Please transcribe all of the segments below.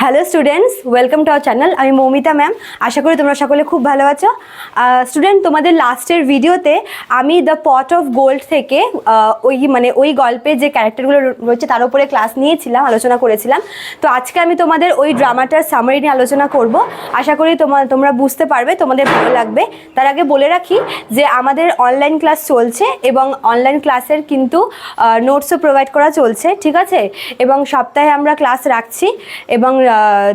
Hello students welcome to our channel আমি Moumita ma'am আশা করি তোমরা সকলে খুব ভালো আছো। স্টুডেন্ট তোমাদের লাস্টের ভিডিওতে আমি দ্য পট অফ গোল্ড থেকে ওই মানে ওই গল্পের যে ক্যারেক্টারগুলো রয়েছে তার উপরে ক্লাস নিয়েছিলাম, আলোচনা করেছিলাম। তো আজকে আমি তোমাদের ওই ড্রামাটার সামারি নিয়ে আলোচনা করব। আশা করি তোমার তোমরা বুঝতে পারবে, তোমাদের ভালো লাগবে। তার আগে বলে রাখি যে আমাদের অনলাইন ক্লাস চলছে এবং অনলাইন ক্লাসের কিন্তু নোটসও প্রোভাইড করা চলছে, ঠিক আছে? এবং সপ্তাহে আমরা ক্লাস রাখছি এবং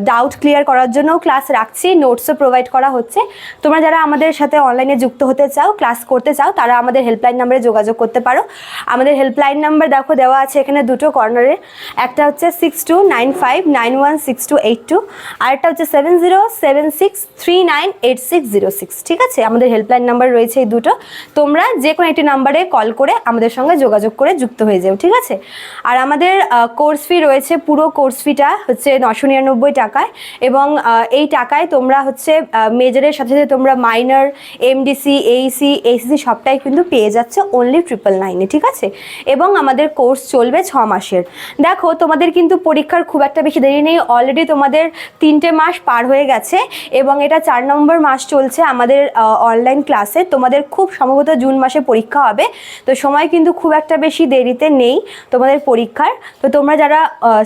ডাউট ক্লিয়ার করার জন্যও ক্লাস রাখছি নোটসও প্রোভাইড করা হচ্ছে। তোমরা যারা আমাদের সাথে অনলাইনে যুক্ত হতে চাও ক্লাস করতে চাও, তারা আমাদের হেল্পলাইন নাম্বারে যোগাযোগ করতে পারো। আমাদের হেল্পলাইন নাম্বার দেখো, দেওয়া আছে এখানে দুটো কর্নারে একটা হচ্ছে six two nine five nine one six two eight two আর একটা হচ্ছে seven zero seven six three nine eight six zero six ঠিক আছে? আমাদের হেল্পলাইন নাম্বার রয়েছে এই দুটো। তোমরা যে কোনো একটি নাম্বারে কল করে আমাদের সঙ্গে যোগাযোগ করে যুক্ত হয়ে যাও, ঠিক আছে? আর আমাদের কোর্স ফি রয়েছে, পুরো কোর্স ফিটা হচ্ছে নশো নিরানব্বই টাকায় এবং এই টাকায় তোমরা হচ্ছে মেজরের সাথে সাথে তোমরা মাইনার এমডিসি এইসি এইসিসি সবটাই কিন্তু পেয়ে যাচ্ছে অনলি ট্রিপল নাইনে ঠিক আছে? এবং আমাদের কোর্স চলবে ছ মাসের। দেখো, তোমাদের কিন্তু পরীক্ষার খুব একটা বেশি দেরি নেই অলরেডি তোমাদের তিনটে মাস পার হয়ে গেছে এবং এটা চার নম্বর মাস চলছে আমাদের অনলাইন ক্লাসে তোমাদের খুব সম্ভবত জুন মাসে পরীক্ষা হবে, তো সময় কিন্তু খুব একটা বেশি দেরিতে নেই তোমাদের পরীক্ষার। তো তোমরা যারা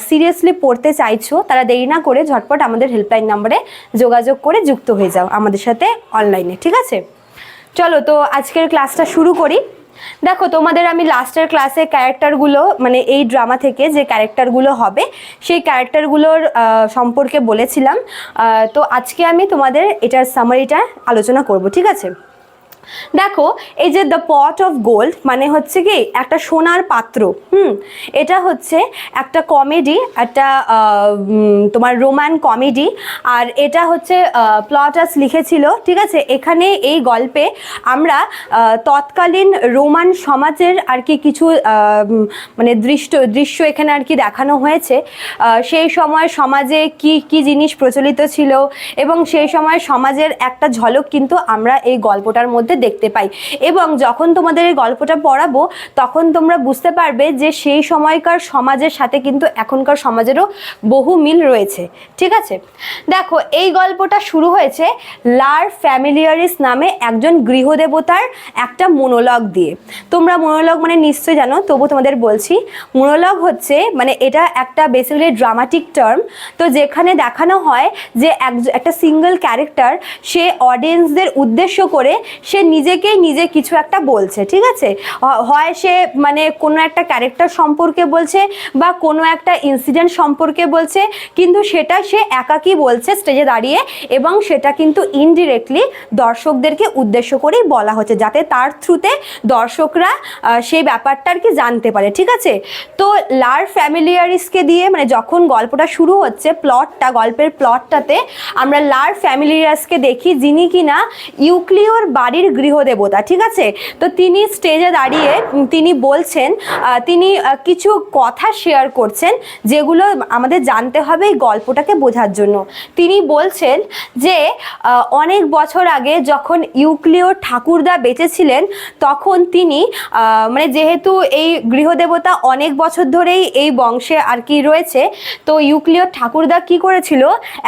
সিরিয়াসলি পড়তে চাইছো, তারা দেরি না করে ঝটপট আমাদের হেল্পলাইন নাম্বারে যোগাযোগ করে যুক্ত হয়ে যাও আমাদের সাথে অনলাইনে ঠিক আছে? চলো, তো আজকের ক্লাসটা শুরু করি। দেখো, তোমাদের আমি লাস্টের ক্লাসে ক্যারেক্টারগুলো মানে এই ড্রামা থেকে যে ক্যারেক্টারগুলো হবে, সেই ক্যারেক্টারগুলোর সম্পর্কে বলেছিলাম। তো আজকে আমি তোমাদের এটার সামারিটা আলোচনা করব, ঠিক আছে? দেখো, এই যে দ্য পট অফ গোল্ড মানে হচ্ছে কি, একটা সোনার পাত্র, হুম? এটা হচ্ছে একটা কমেডি একটা তোমার রোমান কমেডি আর এটা হচ্ছে প্লটাস লিখেছিল, ঠিক আছে? এখানে এই গল্পে আমরা তৎকালীন রোমান সমাজের আর কি কিছু মানে দৃশ্য দৃশ্য এখানে আর কি দেখানো হয়েছে। সেই সময় সমাজে কি কি জিনিস প্রচলিত ছিল, এবং সেই সময় সমাজের একটা ঝলক কিন্তু আমরা এই গল্পটার মধ্যে দেখতে পাই। এবং যখন তোমাদের এই গল্পটা পড়াবো, তখন তোমরা বুঝতে পারবে যে সেই সময়কার সমাজের সাথে কিন্তু এখনকার সমাজেরও বহু মিল রয়েছে। ঠিক আছে? দেখো, এই গল্পটা শুরু হয়েছে লার ফ্যামিলিয়ারিস নামে একজন গৃহদেবতার একটা মনোলগ দিয়ে। তোমরা মনোলগ মানে নিশ্চয়ই জানো, তবু তোমাদের বলছি। মনোলগ হচ্ছে মানে এটা একটা বেসিক্যালি ড্রামাটিক টার্ম তো যেখানে দেখানো হয় যে এক- একটা সিঙ্গেল ক্যারেক্টার সে অডিয়েন্সদের উদ্দেশ্য করে সে নিজেকেই নিজে কিছু একটা বলছে, ঠিক আছে? হয় সে মানে কোনো একটা ক্যারেক্টার সম্পর্কে বলছে বা কোনো একটা ইনসিডেন্ট সম্পর্কে বলছে, কিন্তু সেটা সে একাকী বলছে স্টেজে দাঁড়িয়ে এবং সেটা কিন্তু ইনডিরেক্টলি দর্শকদেরকে উদ্দেশ্য করেই বলা হচ্ছে যাতে তার থ্রুতে দর্শকরা সেই ব্যাপারটা আর কি জানতে পারে, ঠিক আছে? তো লার ফ্যামিলিয়ারিসকে দিয়ে মানে যখন গল্পটা শুরু হচ্ছে প্লটটা গল্পের প্লটটাতে আমরা লার ফ্যামিলিয়ারিসকে দেখি যিনি কিনা ইউক্লিওর বাড়ির গৃহদেবতা, ঠিক আছে? তো তিনি স্টেজে দাঁড়িয়ে তিনি বলছেন তিনি কিছু কথা শেয়ার করছেন যেগুলো আমাদের জানতে হবে এই গল্পটাকে বোঝার জন্য। তিনি বলছেন যে অনেক বছর আগে যখন ইউক্লিও ঠাকুরদা বেঁচেছিলেন, তখন তিনি মানে যেহেতু এই গৃহদেবতা অনেক বছর ধরেই এই বংশে আর কি রয়েছে, তো ইউক্লিও ঠাকুরদা কি করেছিল?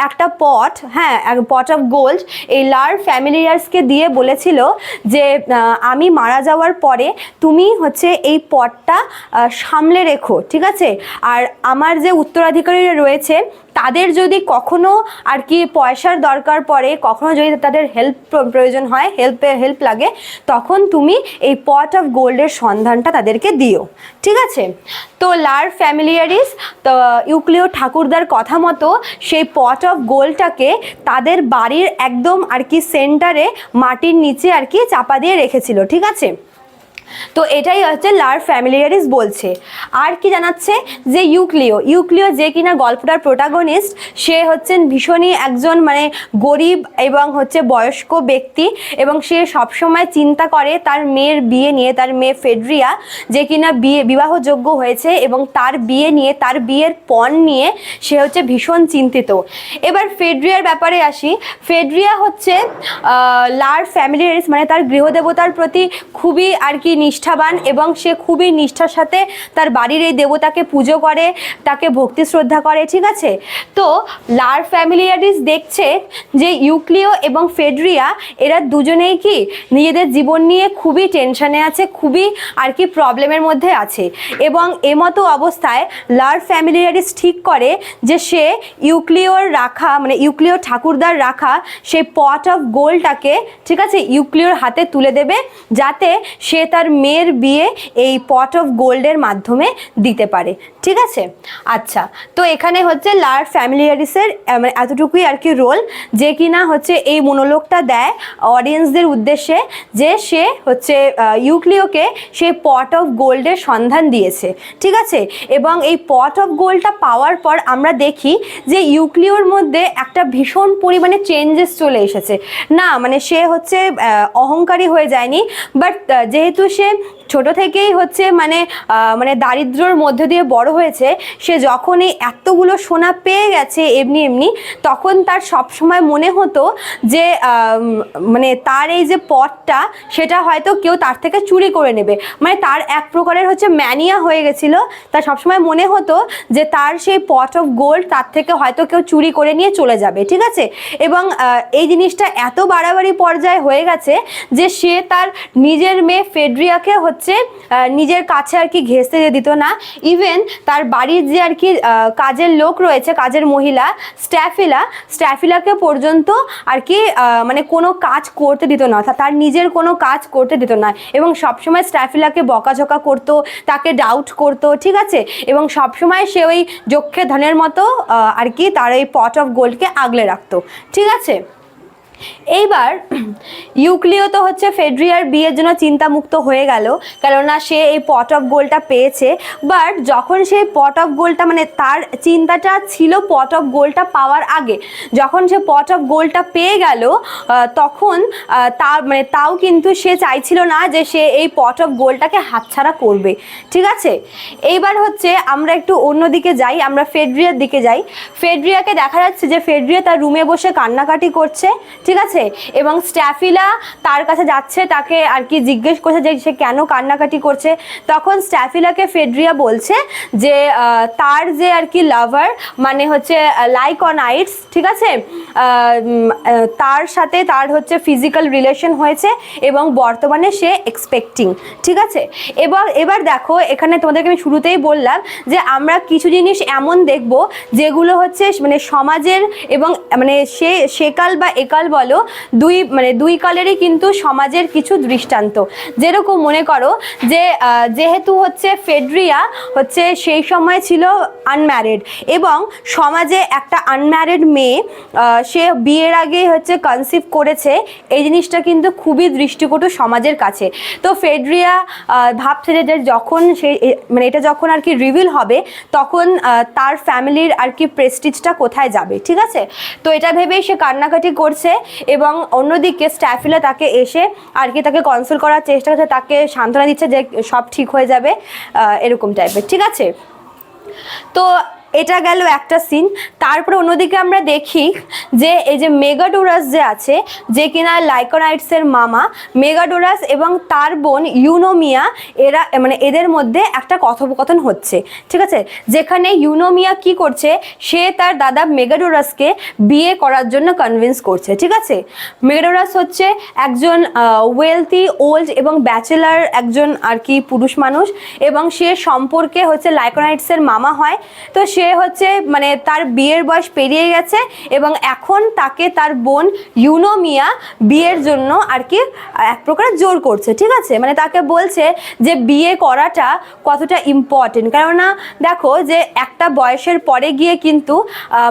একটা পট হ্যাঁ পট অফ গোল্ড এই লার ফ্যামিলিয়ার্সকে দিয়ে বলেছিল যে আমি মারা যাওয়ার পরে তুমি হচ্ছে এই পটটা সামলে রেখো, ঠিক আছে? আর আমার যে উত্তরাধিকারীরা রয়েছে তাদের যদি কখনো আর কি পয়সার দরকার পড়ে, কখনো যদি তাদের হেল্প প্রয়োজন হয় হেল্পে হেল্প লাগে, তখন তুমি এই পট অফ গোল্ডের সন্ধানটা তাদেরকে দিও। ঠিক আছে? তো লার ফ্যামিলিয়ারিস তো ইউক্লিও ঠাকুরদার কথা মতো সেই পট অফ গোল্ডটাকে তাদের বাড়ির একদম আর কি সেন্টারে মাটির নিচে আর কি চাপা দিয়ে রেখেছিল। ঠিক আছে? তো এটাই হচ্ছে লার ফ্যামিলিয়ারিস বলছে। আর কি জানাচ্ছে? যে ইউক্লিও ইউক্লিও যে কিনা গল্পটার প্রোটাগনিস্ট সে হচ্ছেন ভীষণই একজন মানে গরিব এবং হচ্ছে বয়স্ক ব্যক্তি এবং সে সবসময় চিন্তা করে তার মেয়ের বিয়ে নিয়ে, তার মেয়ে ফেডরিয়া, যে কিনা বিয়ে, বিবাহযোগ্য হয়েছে এবং তার বিয়ে নিয়ে, তার বিয়ের পণ নিয়ে সে হচ্ছে ভীষণ চিন্তিত। এবার ফেডরিয়ার ব্যাপারে আসি। ফেডরিয়া হচ্ছে লার ফ্যামিলিয়ারিস মানে তার গৃহদেবতার প্রতি খুবই আর কি নিষ্ঠাবান এবং সে খুবই নিষ্ঠার সাথে তার বাড়ির এই দেবতাকে পুজো করে, তাকে ভক্তি শ্রদ্ধা করে, ঠিক আছে? তো লার ফ্যামিলিয়ারিস দেখছে যে ইউক্লিও এবং ফেডরিয়া, এরা দুজনেই কি নিজেদের জীবন নিয়ে খুবই টেনশনে আছে, খুবই আর কি প্রবলেমের মধ্যে আছে। এবং এমতো অবস্থায় লার ফ্যামিলিয়ারিস ঠিক করে যে সে ইউক্লিওর রাখা মানে ইউক্লিও ঠাকুরদার রাখা সেই পট অফ গোল্ডটাকে, ঠিক আছে, ইউক্লিওর হাতে তুলে দেবে, যাতে সে তার মেয়ের বিয়ে এই পট অফ গোল্ডের মাধ্যমে দিতে পারে। ঠিক আছে? আচ্ছা তো এখানে হচ্ছে লার ফ্যামিলিয়ারিসের মানে এতটুকুই আর কি রোল যে কিনা হচ্ছে এই মনোলোকটা দেয় অডিয়েন্সদের উদ্দেশ্যে যে সে হচ্ছে ইউক্লিওকে সে পট অফ গোল্ডের সন্ধান দিয়েছে। ঠিক আছে? এবং এই পট অফ গোল্ডটা পাওয়ার পর আমরা দেখি যে ইউক্লিওর মধ্যে একটা ভীষণ পরিমাণে চেঞ্জেস চলে এসেছে। না মানে সে হচ্ছে অহংকারী হয়ে যায়নি বাট যেহেতু সে ছোট থেকেই হচ্ছে মানে মানে দারিদ্র্যর মধ্য দিয়ে বড় হয়েছে, সে যখন এই এতগুলো সোনা পেয়ে গেছে এমনি এমনি, তখন তার সব সময় মনে হতো যে মানে তার এই যে পথটা, সেটা হয়তো কেউ তার থেকে চুরি করে নেবে। মানে তার এক প্রকারের হচ্ছে ম্যানিয়া হয়ে গেছিল। তার সবসময় মনে হতো যে তার সেই পট অফ গোল্ড তার থেকে হয়তো কেউ চুরি করে নিয়ে চলে যাবে, ঠিক আছে? এবং এই জিনিসটা এত বাড়াবাড়ি পর্যায়ে হয়ে গেছে যে সে তার নিজের মেয়ে ফেডরিয়াকে হচ্ছে নিজের কাছে আর কি ঘেঁষতে দিত না। ইভেন তার বাড়ির যে আর কি কাজের লোক রয়েছে, কাজের মহিলা, স্ট্যাফিলা, স্ট্যাফিলাকে পর্যন্ত আর কি মানে কোনো কাজ করতে দিত না তার নিজের কোনো কাজ করতে দিত না। এবং সবসময় স্ট্যাফিলাকে বকাঝকা করতো, তাকে ডাউট করতো, ঠিক আছে? এবং সবসময় সে ওই যক্ষে ধনের মতো আর কি তার এই পট অফ গোল্ডকে আগলে রাখতো, ঠিক আছে? এইবার ইউক্লিও তো হচ্ছে ফেড্রিয়ার বিয়ের জন্য চিন্তামুক্ত হয়ে গেল, কেননা সে এই পট অফ গোলটা পেয়েছে বাট যখন সেই পট অফ গোলটা মানে তার চিন্তাটা ছিল পট অফ গোলটা পাওয়ার আগে, যখন সে পট অফ গোলটা পেয়ে গেল তখন তার মানে তাও কিন্তু সে চাইছিল না যে সে এই পট অফ গোলটাকে হাতছাড়া করবে, ঠিক আছে? এইবার হচ্ছে আমরা একটু অন্যদিকে যাই, আমরা ফেড্রিয়ার দিকে যাই। ফেড্রিয়াকে দেখা যাচ্ছে যে ফেড্রিয়া তার রুমে বসে কান্নাকাটি করছে ঠিক আছে? এবং স্ট্যাফিলা তার কাছে যাচ্ছে, তাকে আর কি জিজ্ঞেস করছে যে সে কেন কান্নাকাটি করছে। তখন স্ট্যাফিলাকে ফেডরিয়া বলছে যে তার যে আর কি লাভার মানে হচ্ছে লাইক লাইকনাইটস ঠিক আছে? তার সাথে তার হচ্ছে ফিজিক্যাল রিলেশন হয়েছে এবং বর্তমানে সে এক্সপেক্টিং ঠিক আছে? এবার এবার দেখো, এখানে তোমাদেরকে আমি শুরুতেই বললাম যে, আমরা কিছু জিনিস এমন দেখব যেগুলো হচ্ছে মানে সমাজের এবং মানে সে, সেকাল বা একাল বলো, দুই মানে দুই কালেরই কিন্তু সমাজের কিছু দৃষ্টান্ত। যেরকম মনে করো যে যেহেতু হচ্ছে ফেডরিয়া হচ্ছে সেই সময় ছিল আনম্যারিড এবং সমাজে একটা আনম্যারিড মেয়ে সে বিয়ের আগে হচ্ছে কনসিভ করেছে, এই জিনিসটা কিন্তু খুবই দৃষ্টিকটু সমাজের কাছে। তো ফেডরিয়া ভাবছে যে যখন সে মানে এটা যখন আর কি রিভিল হবে, তখন তার ফ্যামিলির আর কি প্রেস্টিজটা কোথায় যাবে, ঠিক আছে? তো এটা ভেবেই সে কান্নাকাটি করছে এবং অন্যদিকে স্ট্যাফিলা তাকে এসে আর কি তাকে কনসোল করার চেষ্টা করছে, তাকে সান্ত্বনা দিচ্ছে যে সব ঠিক হয়ে যাবে এরকম টাইপের ঠিক আছে? তো এটা গেল একটা সিন। তারপরে অন্যদিকে আমরা দেখি যে এই যে মেগাডোরাস যে আছে, যে কিনা লাইকোনাইটসের মামা, মেগাডোরাস এবং তার বোন ইউনোমিয়া, এরা মানে এদের মধ্যে একটা কথোপকথন হচ্ছে, ঠিক আছে? যেখানে ইউনোমিয়া কি করছে, সে তার দাদা মেগাডোরাসকে বিয়ে করার জন্য কনভিন্স করছে, ঠিক আছে? মেগাডোরাস হচ্ছে একজন ওয়েলথি ওল্ড এবং ব্যাচেলার একজন আর কি পুরুষ মানুষ এবং সে সম্পর্কে হচ্ছে লাইকোনাইটসের মামা হয়। তো সে হচ্ছে মানে তার বিয়ের বয়স পেরিয়ে গেছে এবং এখন তাকে তার বোন ইউনোমিয়া বিয়ের জন্য আর কি এক প্রকার জোর করছে, ঠিক আছে? মানে তাকে বলছে যে বিয়ে করাটা কতটা ইম্পর্টেন্ট কেননা দেখো যে একটা বয়সের পরে গিয়ে কিন্তু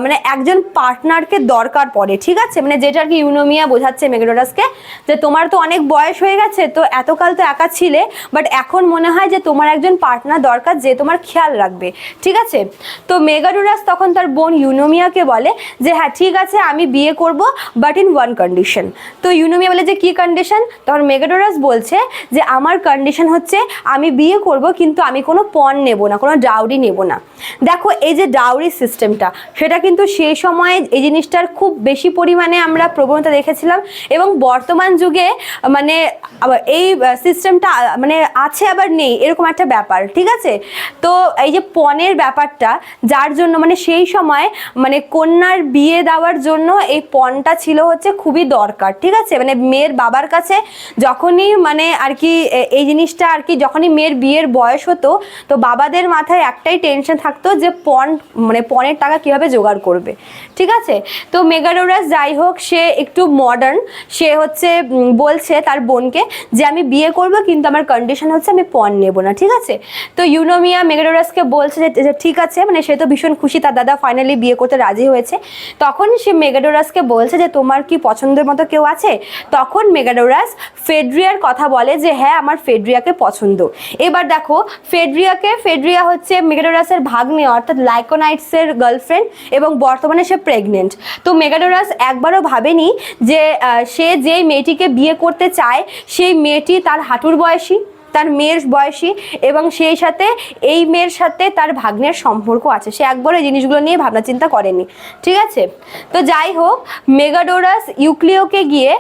মানে একজন পার্টনারকে দরকার পড়ে, ঠিক আছে? মানে যেটা আর কি ইউনোমিয়া বোঝাচ্ছে মেগডোরাসকে যে তোমার তো অনেক বয়স হয়ে গেছে, তো এতকাল তো একা ছিলে বাট এখন মনে হয় যে তোমার একজন পার্টনার দরকার যে তোমার খেয়াল রাখবে, ঠিক আছে? তো মেগাডোরাস তখন তার বোন ইউনোমিয়াকে বলে যে হ্যাঁ ঠিক আছে, আমি বিয়ে করব বাট ইন ওয়ান কন্ডিশন তো ইউনোমিয়া বলে যে, কি কন্ডিশন তখন মেগাডোরাস বলছে যে, আমার কন্ডিশন হচ্ছে আমি বিয়ে করব, কিন্তু আমি কোনো পণ নেব না, কোনো ডাউরি নেব না। দেখো, এই যে ডাউরি সিস্টেমটা সেটা কিন্তু সেই সময়ে এই জিনিসটার খুব বেশি পরিমাণে আমরা প্রবণতা দেখেছিলাম এবং বর্তমান যুগে মানে এই সিস্টেমটা মানে আছে আবার নেই, এরকম একটা ব্যাপার, ঠিক আছে? তো এই যে পণের ব্যাপারটা যার জন্য মানে সেই সময় মানে কন্যার বিয়ে দেওয়ার জন্য এই পণটা ছিল হচ্ছে খুবই দরকার, ঠিক আছে? মানে মেয়ের বাবার কাছে যখনই মানে আর কি এই জিনিসটা আর কি যখনই মেয়ের বিয়ের বয়স হতো, তো বাবাদের মাথায় একটাই টেনশন থাকতো যে পণ মানে পণের টাকা কীভাবে জোগাড় করবে, ঠিক আছে? তো মেগাডোরাস যাই হোক, সে একটু মডার্ন সে হচ্ছে বলছে তার বোনকে যে আমি বিয়ে করব কিন্তু আমার কন্ডিশন হচ্ছে আমি পণ নেব না, ঠিক আছে? তো ইউনোমিয়া মেগাডোরাসকে বলছে যে ঠিক আছে মানে সে তো ভীষণ খুশি, তার দাদা ফাইনালি বিয়ে করতে রাজি হয়েছে। তখন সে মেগাডোরাসকে বলছে যে, তোমার কি পছন্দের মতো কেউ আছে? তখন মেগাডোরাস ফেডরিয়ার কথা বলে যে হ্যাঁ আমার ফেডরিয়াকে পছন্দ। এবার দেখো, ফেডরিয়াকে, ফেডরিয়া হচ্ছে মেগাডোরাসের ভাগ্নে, অর্থাৎ লাইকোনাইটসের গার্লফ্রেন্ড এবং বর্তমানে সে প্রেগনেন্ট তো মেগাডোরাস একবারও ভাবেনি যে সে যেই মেয়েটিকে বিয়ে করতে চায়, সেই মেয়েটি তার হাঁটুর বয়সী। তার মেয়ের বয়সী এবং সেই সাথে এই মেয়ের সাথে তার ভাগ্নের সম্পর্ক আছে। সে একবার এই জিনিসগুলো নিয়ে ভাবনা চিন্তা করেনি। ঠিক আছে? তো যাই হোক মেগাডোরাস ইউক্লিওকে গিয়ে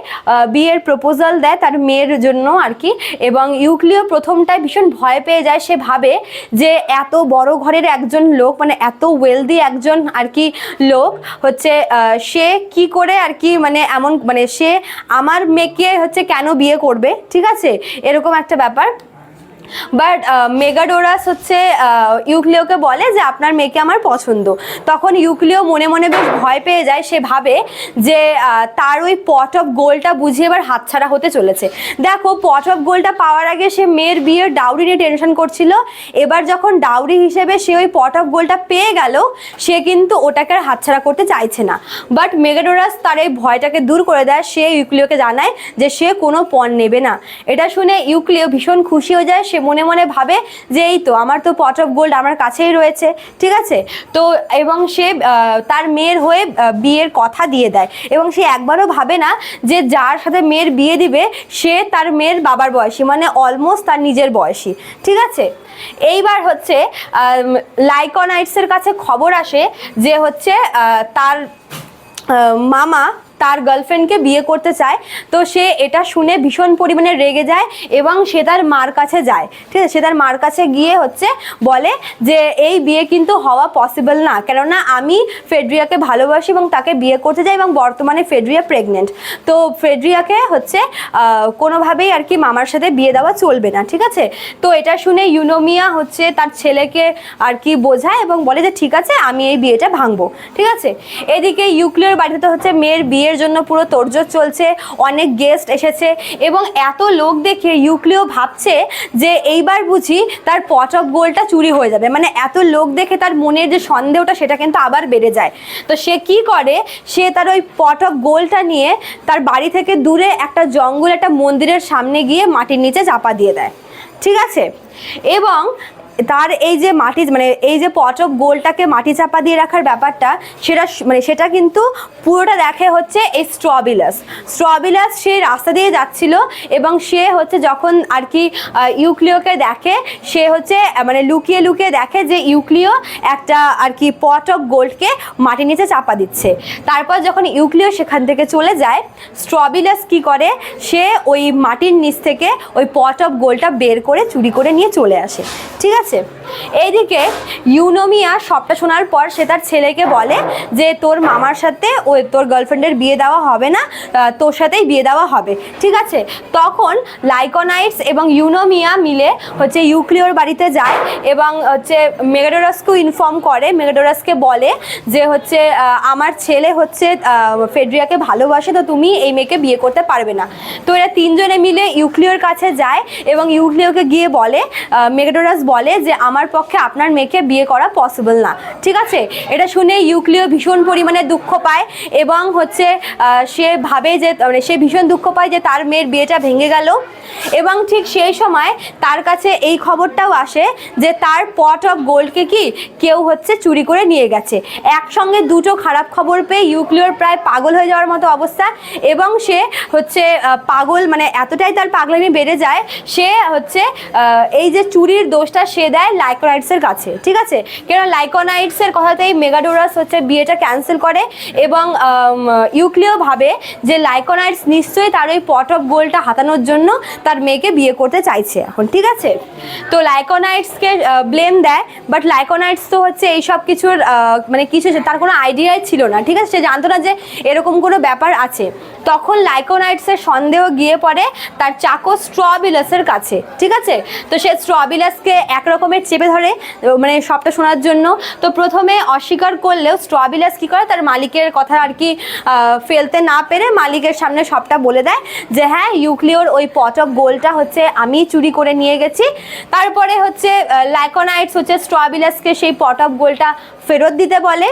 বিয়ের প্রপোজাল দেয় তার মেয়ের জন্য আর কি। এবং ইউক্লিও প্রথমটায় ভীষণ ভয় পেয়ে যায়। সে ভাবে যে এত বড় ঘরের একজন লোক মানে এত ওয়েলদি একজন আর কি লোক হচ্ছে সে কি করে আর কি মানে এমন মানে সে আমার মেয়েকে হচ্ছে কেন বিয়ে করবে? ঠিক আছে? এরকম একটা ব্যাপার। বাট মেগাডোরাস হচ্ছে ইউক্লিওকে বলে যে আপনার মেয়েকে আমার পছন্দ। তখন ইউক্লিও মনে মনে বেশ ভয় পেয়ে যায়, সে ভাবে যে তার ওই পট অফ গোলটা বুঝে এবার হাতছাড়া হতে চলেছে। দেখো পট অফ গোলটা পাওয়ার আগে সে মেয়ের বিয়ের ডাউরি নিয়ে টেনশন করছিল। এবার যখন ডাউরি হিসেবে সে ওই পট অফ গোলটা পেয়ে গেল, সে কিন্তু ওটাকে আর হাতছাড়া করতে চাইছে না। বাট মেগাডোরাস তার এই ভয়টাকে দূর করে দেয়, সে ইউক্লিওকে জানায় যে সে কোনো পণ নেবে না। এটা শুনে ইউক্লিও ভীষণ খুশি হয়ে যায়, সে মনে মনে ভাবে যে এই তো আমার তো পট অফ গোল্ড আমার কাছেই রয়েছে, ঠিক আছে? তো এবং সে তার মেয়ের হয়ে বিয়ের কথা দিয়ে দেয় এবং সে একবারও ভাবে না যে যার সাথে মেয়ের বিয়ে দিবে, সে তার মেয়ের বাবার বয়সী মানে অলমোস্ট তার নিজের বয়সী, ঠিক আছে? এইবার হচ্ছে লাইকনাইটসের কাছে খবর আসে যে হচ্ছে তার মামা তার গার্লফ্রেন্ডকে বিয়ে করতে চায়, তো সে এটা শুনে ভীষণ পরিমাণে রেগে যায় এবং সে তার মার কাছে যায়। ঠিক আছে? সে তার মার কাছে গিয়ে হচ্ছে বলে যে, এই বিয়ে কিন্তু হওয়া পসিবল না। কেননা আমি ফেডরিয়াকে ভালোবাসি এবং তাকে বিয়ে করতে যাই এবং বর্তমানে ফেডরিয়া প্রেগনেন্ট তো ফেডরিয়াকে হচ্ছে কোনোভাবেই আর কি মামার সাথে বিয়ে দেওয়া চলবে না। ঠিক আছে? তো এটা শুনে ইউনোমিয়া হচ্ছে তার ছেলেকে আর কি বোঝায় এবং বলে যে, ঠিক আছে, আমি এই বিয়েটা ভাঙবো। ঠিক আছে? এদিকে ইউক্লিয়ার বাড়িতে হচ্ছে মেয়ের বিয়ের জন্য পুরো তোড়জোড় চলছে, অনেক গেস্ট এসেছে এবং এত লোক দেখে ইউক্লিও ভাবছে যে এইবার বুঝি তার পট অফ গোলটা চুরি হয়ে যাবে। মানে এত লোক দেখে তার মনের যে সন্দেহটা সেটা কিন্তু আবার বেড়ে যায়। তো সে কি করে? সে তার ওই পট অফ গোলটা নিয়ে তার বাড়ি থেকে দূরে একটা জঙ্গল একটা মন্দিরের সামনে গিয়ে মাটির নিচে চাপা দিয়ে দেয়। ঠিক আছে? এবং তার এই যে মাটি মানে এই যে পট অফ গোলটাকে মাটি চাপা দিয়ে রাখার ব্যাপারটা, সেটা মানে সেটা কিন্তু পুরোটা দেখে হচ্ছে এই স্ট্রবিলাস। স্ট্রবিলাস সে রাস্তা দিয়ে যাচ্ছিল এবং সে হচ্ছে যখন আর কি ইউক্লিওকে দেখে, সে হচ্ছে মানে লুকিয়ে লুকিয়ে দেখে যে ইউক্লিও একটা আর কি পট অফ গোল্ডকে মাটির নিচে চাপা দিচ্ছে। তারপর যখন ইউক্লিও সেখান থেকে চলে যায়, স্ট্রবিলাস কি করে? সে ওই মাটির নিচ থেকে ওই পট অফ গোল্ডটা বের করে চুরি করে নিয়ে চলে আসে। ঠিক আছে? এইদিকে ইউনোমিয়া সবটা শোনার পর সে তার ছেলেকে বলে যে, তোর মামার সাথে ওই তোর গার্লফ্রেন্ডের বিয়ে দেওয়া হবে না তোর সাথেই বিয়ে দেওয়া হবে। ঠিক আছে? তখন লাইকোনাইটস এবং ইউনোমিয়া মিলে হচ্ছে ইউক্লিওর বাড়িতে যায় এবং হচ্ছে মেগাডোরাসকেও ইনফর্ম করে। মেগাডোরাসকে বলে যে, হচ্ছে আমার ছেলে হচ্ছে ফেডরিয়াকে ভালোবাসে, তো তুমি এই মেয়েকে বিয়ে করতে পারবে না। তো এরা তিনজনে মিলে ইউক্লিওর কাছে যায় এবং ইউক্লিওকে গিয়ে বলে মেগাডোরাস বলে যে আমার পক্ষে আপনার মেয়েকে বিয়ে করা পসিবল না। ঠিক আছে? এটা শুনে ইউক্লিও ভীষণ পরিমাণে দুঃখ পায় এবং হচ্ছে সে ভাবে যে মানে সে ভীষণ দুঃখ পায় যে তার মেয়ের বিয়েটা ভেঙে গেল এবং ঠিক সেই সময় তার কাছে এই খবরটাও আসে যে তার পট অফ গোল্ডকে কি কেউ হচ্ছে চুরি করে নিয়ে গেছে। একসঙ্গে দুটো খারাপ খবর পেয়ে ইউক্লিওর প্রায় পাগল হয়ে যাওয়ার মতো অবস্থা এবং সে হচ্ছে পাগল মানে এতটাই তার পাগলামি বেড়ে যায়, সে হচ্ছে এই যে চুরির দোষটা সে দেয় লাইকোনাইটসের কাছে, ঠিক আছে? কেন লাইকোনাইটসের কথাতেই মেগাডোরাস হচ্ছে বিয়েটা ক্যান্সেল করে এবং ইউক্লিও ভাবে যে লাইকোনাইটস নিশ্চয়ই তার ওই পট অফ গোলটা হাতানোর জন্য তার মেয়েকে বিয়ে করতে চাইছে এখন, ঠিক আছে? তো লাইকোনাইটসকে ব্লেম দেয় বাট লাইকোনাইটস তো হচ্ছে এই সব কিছুর মানে কিছু তার কোনো আইডিয়াই ছিল না, ঠিক আছে? সে জানতো না যে এরকম কোনো ব্যাপার আছে। তখন লাইকোনাইটসের সন্দেহ গিয়ে পড়ে তার চাকো স্ট্রবিলাসের কাছে, ঠিক আছে? তো সে স্ট্রবিলাসকে এক রকমের চেপে ধরে মানে সবটা শোনার জন্য। তো প্রথমে অস্বীকার করলেও স্ট্রবিলাস কী করে? তার মালিকের কথা আর কি ফেলতে না পেরে মালিকের সামনে সবটা বলে দেয় যে হ্যাঁ ইউক্লিওর ওই পট অফ গোলটা হচ্ছে আমি চুরি করে নিয়ে গেছি। তারপরে হচ্ছে লাইকোনাইটস হচ্ছে স্ট্রবিলাসকে সেই পট অফ গোলটা ফেরত দিতে বলে,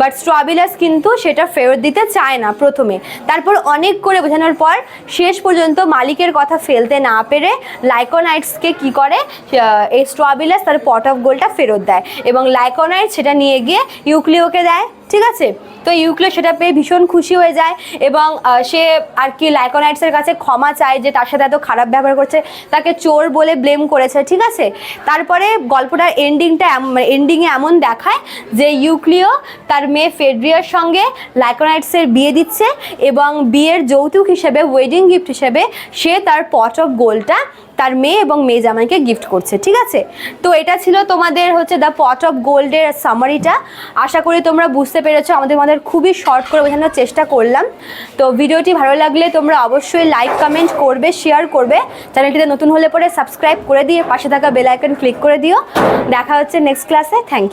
বাট স্ট্রবিলাস কিন্তু সেটা ফেরত দিতে চায় না প্রথমে। তারপর অনেক করে বোঝানোর পর শেষ পর্যন্ত মালিকের কথা ফেলতে না পেরে লাইকোনাইটসকে কি করে? এই স্ট্রবিলাস তার পট অফ গোলটা ফেরত দেয়। এবং লাইকোনাইট সেটা নিয়ে গিয়ে ইউক্লিওকে দেয়। ঠিক আছে? তো ইউক্লিও সেটা পেয়ে ভীষণ খুশি হয়ে যায় এবং সে আর কি লাইকোনাইটসের কাছে ক্ষমা চায় যে তার সাথে এত খারাপ ব্যবহার করছে, তাকে চোর বলে ব্লেম করেছে, ঠিক আছে? তারপরে গল্পটার এন্ডিংটা এন্ডিংয়ে এমন দেখায় যে ইউক্লিও তার মেয়ে ফেডরিয়ার সঙ্গে লাইকোনাইটসের বিয়ে দিচ্ছে এবং বিয়ের যৌতুক হিসেবে ওয়েডিং গিফট হিসেবে সে তার পট অফ গোলটা তার মেয়ে এবং মেয়ে জামাইকে গিফট করছে, ঠিক আছে? তো এটা ছিল তোমাদের হচ্ছে দ্য পট অফ গোল্ডের সামারিটা আশা করি তোমরা বুঝতে পেরেছ, আমাদের আমাদের খুবই শর্ট করে বোঝানোর চেষ্টা করলাম। তো ভিডিওটি ভালো লাগলে তোমরা অবশ্যই লাইক কমেন্ট করবে শেয়ার করবে। চ্যানেলটিতে নতুন হলে পরে সাবস্ক্রাইব করে দিয়ে পাশে থাকা বেল আইকন ক্লিক করে দিও। দেখা হচ্ছে নেক্সট ক্লাসে থ্যাংক ইউ